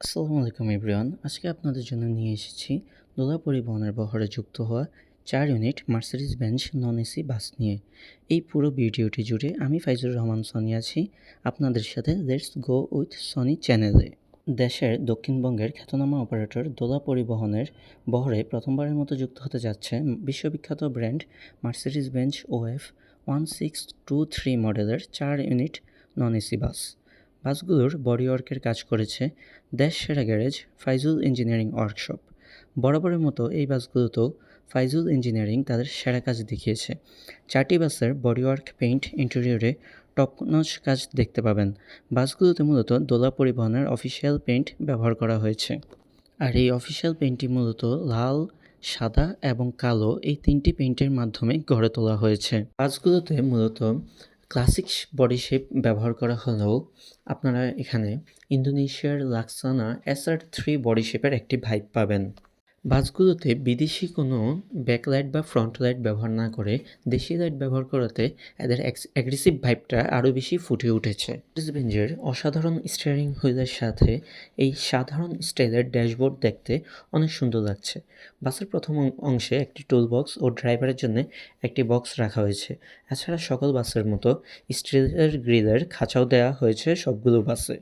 আসসালামু আলাইকুম এভরিওয়ান আজকে আপনাদের জন্য নিয়ে এসেছি দোলা পরিবহনের বহরে যুক্ত হওয়া চার unit Mercedes Benz non AC bus নিয়ে। এই পুরো ভিডিওটি জুড়ে আমি ফাইজুর রহমান সনি আছি, আপনাদের সাথে লেটস গো উইথ সনি চ্যানেলে দেশের দক্ষিণবঙ্গের খ্যাতনামা অপারেটর দোলা পরিবহনের বহরে প্রথমবারের মতো যুক্ত হতে যাচ্ছে বিশ্ববিখ্যাত brand Mercedes Benz OF one six two three মডেলের চার ইউনিট নন এসি বাস। বাসগুলোর বডিওয়ার্কের কাজ করেছে দেশ সেরা গ্যারেজ ফাইজুল ইঞ্জিনিয়ারিং ওয়ার্কশপ। বরাবরের মতো এই বাসগুলোতেও ফাইজুল ইঞ্জিনিয়ারিং তাদের সেরা কাজ দেখিয়েছে। চারটি বাসের বডিওয়ার্ক পেইন্ট, ইন্টেরিয়রে টপনচ কাজ দেখতে পাবেন। বাসগুলোতে মূলত দোলা পরিবহনের অফিসিয়াল পেইন্ট ব্যবহার করা হয়েছে। আর এই অফিসিয়াল পেইন্টটি মূলত লাল, সাদা এবং কালো এই তিনটি পেইন্টের মাধ্যমে গড়ে তোলা হয়েছে। বাসগুলোতে মূলত ক্লাসিক বডি শেপ ব্যবহার করা হলেও আপনারা এখানে ইন্দোনেশিয়ার লাক্সানা এসআর থ্রি বডি শেপের একটি ভাইব পাবেন। বাসগুলোতে বিদেশি কোনো ব্যাকলাইট বা ফ্রন্ট লাইট ব্যবহার না করে দেশি লাইট ব্যবহার করাতে এদের অ্যাগ্রেসিভ ভাইবটা আরও বেশি ফুটে উঠেছে। বেঞ্জের অসাধারণ স্টিয়ারিং হুইলের সাথে এই সাধারণ স্টাইলের ড্যাশবোর্ড দেখতে অনেক সুন্দর লাগছে। বাসের প্রথম অংশে একটি টুল বক্স ও ড্রাইভারের জন্য একটি বক্স রাখা হয়েছে। এছাড়া সকল বাসের মতো স্টিলের গ্রিলের খাঁচাও দেওয়া হয়েছে সবগুলো বাসে।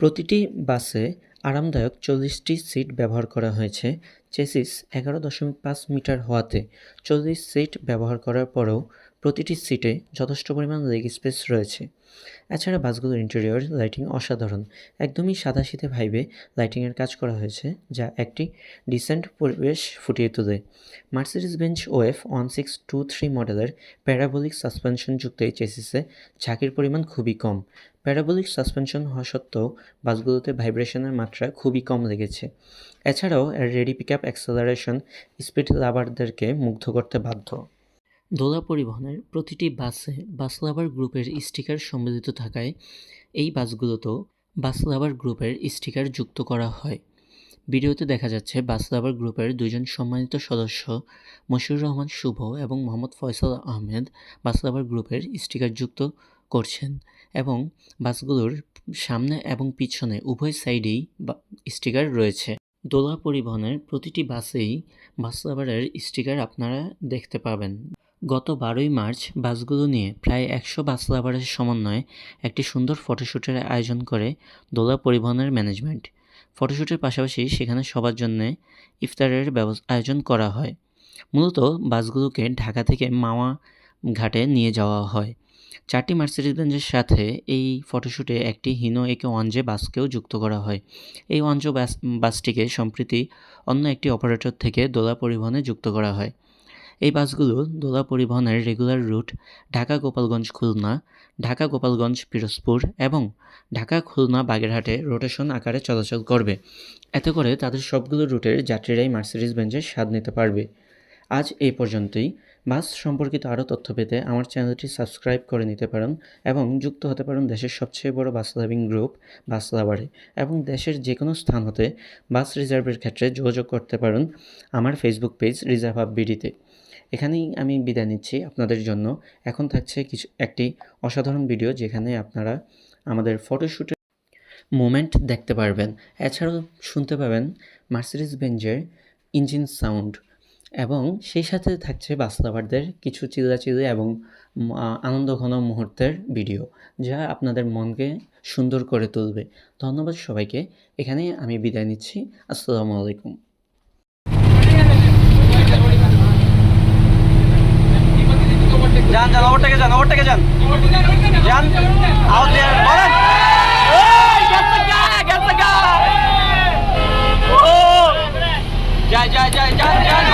প্রতিটি বাসে আরামদায়ক চল্লিশটি সিট ব্যবহার করা হয়েছে। চেসিস এগারো দশমিক পাঁচ মিটার হওয়াতে চল্লিশ সিট ব্যবহার করার পরেও প্রতিটি সিটে যথেষ্ট পরিমাণ লেগ স্পেস রয়েছে। এছাড়া বাসগুলোর ইন্টেরিয়র লাইটিং অসাধারণ। একদমই সাদাশীতে ভাইবে লাইটিংয়ের কাজ করা হয়েছে, যা একটি ডিসেন্ট পরিবেশ ফুটিয়ে তোলে। Mercedes Benz OF one six two three মডেলের প্যারাবোলিক সাসপেনশনযুক্ত এই চেসিসে ঝাঁকির পরিমাণ খুবই কম। প্যারাবোলিক সাসপেনশন হওয়া সত্ত্বেও বাসগুলোতে ভাইব্রেশনের মাত্রা খুবই কম লেগেছে। এছাড়াও এর ready pick up acceleration speed লাভারদেরকে মুগ্ধ করতে বাধ্য। দোলা পরিবহনের প্রতিটি বাসে বাস লাভার গ্রুপের স্টিকার সম্মিলিত থাকায় এই বাসগুলোতেও বাস লাভার গ্রুপের স্টিকার যুক্ত করা হয়। ভিডিওতে দেখা যাচ্ছে বাস লাভার গ্রুপের দুজন সম্মানিত সদস্য মশিউর রহমান শুভ এবং মোহাম্মদ ফয়সাল আহমেদ বাস লাভার গ্রুপের স্টিকার যুক্ত করছেন এবং বাসগুলোর সামনে এবং পিছনে উভয় সাইডেই স্টিকার রয়েছে। দোলা পরিবহনের প্রতিটি বাসেই বাস লাভারের স্টিকার আপনারা দেখতে পাবেন। গত বারোই মার্চ বাসগুলো নিয়ে প্রায় একশো বাস লাভারের সমন্বয়ে একটি সুন্দর ফটোশ্যুটের আয়োজন করে দোলা পরিবহনের ম্যানেজমেন্ট। ফটোশ্যুটের পাশাপাশি সেখানে সবার জন্যে ইফতারের আয়োজন করা হয়। মূলত বাসগুলোকে ঢাকা থেকে মাওয়া ঘাটে নিয়ে যাওয়া হয়। চারটি মার্সিডিজ বেঞ্জের সাথে এই ফটোশ্যুটে একটি হিনো একে ওয়ানজে বাসকেও যুক্ত করা হয়। এই ওয়ানজো বাস, বাসটিকে সম্প্রতি অন্য একটি অপারেটর থেকে দোলা পরিবহনে যুক্ত করা হয়। এই বাসগুলো দোলা পরিবহনের রেগুলার রুট ঢাকা গোপালগঞ্জ খুলনা, ঢাকা গোপালগঞ্জ পিরোজপুর এবং ঢাকা খুলনা বাগেরহাটে রোটেশন আকারে চলাচল করবে। এতে করে তাদের সবগুলো রুটের যাত্রীরাই মার্সিডিজ বেঞ্চের স্বাদ নিতে পারবে। আজ এই পর্যন্তই। বাস সম্পর্কিত আরও তথ্য পেতে আমার চ্যানেলটি সাবস্ক্রাইব করে নিতে পারেন এবং যুক্ত হতে পারেন দেশের সবচেয়ে বড় বাস লাভিং গ্রুপ, বাস লাভারে এবং দেশের যে কোনো স্থান হতে বাস রিজার্ভের ক্ষেত্রে যোগাযোগ করতে পারেন আমার ফেসবুক পেজ রিজার্ভ আপ বিডিতে এখানেই আমি বিদায় নিচ্ছি আপনাদের জন্য। এখন থাকছে কিছু একটি অসাধারণ ভিডিও যেখানে আপনারা আমাদের ফটোশ্যুটের মোমেন্ট দেখতে পারবেন। এছাড়াও শুনতে পাবেন মার্সিডিজ বেঞ্জের ইঞ্জিন সাউন্ড এবং সেই সাথে থাকছে বাসলাভারদের কিছু চিল্লাচিল্লি এবং উম, আ- আনন্দঘন মুহূর্তের ভিডিও যা আপনাদের মনকে সুন্দর করে তুলবে। ধন্যবাদ সবাইকে। এখানেই আমি বিদায় নিচ্ছি। আসসালামু আলাইকুম। जान जान ओवरटेक जान ओवरटेक जान जान आओ देर बोलन ओए गलत का जान जान